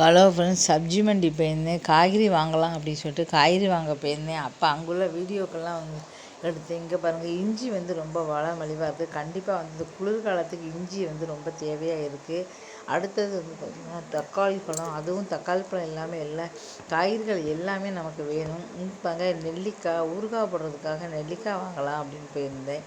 Hello friends sabzi மண்டி போயிருந்தேன். காய்கறி வாங்கலாம் அப்படின்னு சொல்லிட்டு காய்கறி வாங்க போயிருந்தேன். அப்போ அங்குள்ள வீடியோக்கெல்லாம் வந்து எடுத்து இங்கே பாருங்கள் இஞ்சி வந்து ரொம்ப வள மலிவாக இருக்குது கண்டிப்பாக வந்து குளிர்காலத்துக்கு இஞ்சி வந்து ரொம்ப தேவையாக இருக்குது அடுத்தது வந்து பார்த்திங்கன்னா தக்காளி பழம் அதுவும் தக்காளி பழம் எல்லாமே எல்லா காய்கறிகள் எல்லாமே நமக்கு வேணும். பாங்க நெல்லிக்காய் ஊறுகாய் போடுறதுக்காக நெல்லிக்காய் வாங்கலாம் அப்படின்னு போயிருந்தேன்.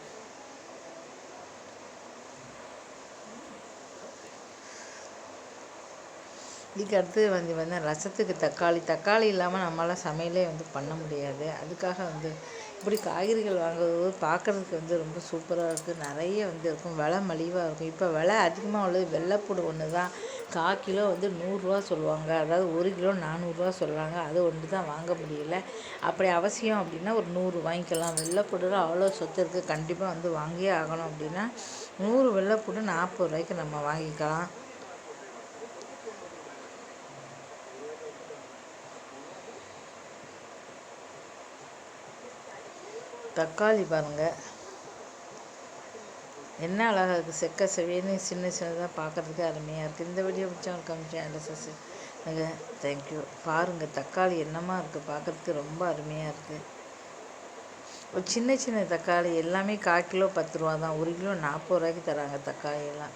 இதுக்கு அடுத்து வந்து வந்து ரசத்துக்கு தக்காளி. தக்காளி இல்லாமல் நம்மளால் சமையலே வந்து பண்ண முடியாது. அதுக்காக வந்து இப்படி காய்கறிகள் வாங்குறது பார்க்குறதுக்கு வந்து ரொம்ப சூப்பராக இருக்குது நிறைய வந்து இருக்கும். விலை மலிவாக இருக்கும். இப்போ விலை அதிகமாக உள்ளது. வெள்ளைப்பூடு ஒன்று தான் கால் கிலோ வந்து நூறுரூவா சொல்லுவாங்க. அதாவது ஒரு கிலோ நானூறுரூவா சொல்கிறாங்க அது ஒன்று தான் வாங்க முடியல. அப்படி அவசியம் அப்படின்னா ஒரு நூறு வாங்கிக்கலாம். வெள்ளைப்பூடில் அவ்வளோ சொத்து இருக்குது கண்டிப்பாக வந்து வாங்கியே ஆகணும் அப்படின்னா நூறு வெள்ளைப்பூடு நாற்பது ரூபாய்க்கு நம்ம வாங்கிக்கலாம். தக்காளி பாருங்கள் என்ன அழகாக இருக்குது செக்க செவியன்னு சின்ன சின்னதாக பார்க்குறதுக்கு அருமையாக இருக்குது இந்த வீடியோ வச்சாலும் கமிச்சேன் அந்த எனக்கு தேங்க்யூ பாருங்கள் தக்காளி என்னமா இருக்குது பார்க்குறதுக்கு ரொம்ப அருமையாக இருக்குது ஒரு சின்ன சின்ன தக்காளி எல்லாமே கால் கிலோ பத்து ரூபா தான். ஒரு கிலோ நாற்பது ரூபாய்க்கு தராங்க தக்காளி எல்லாம்.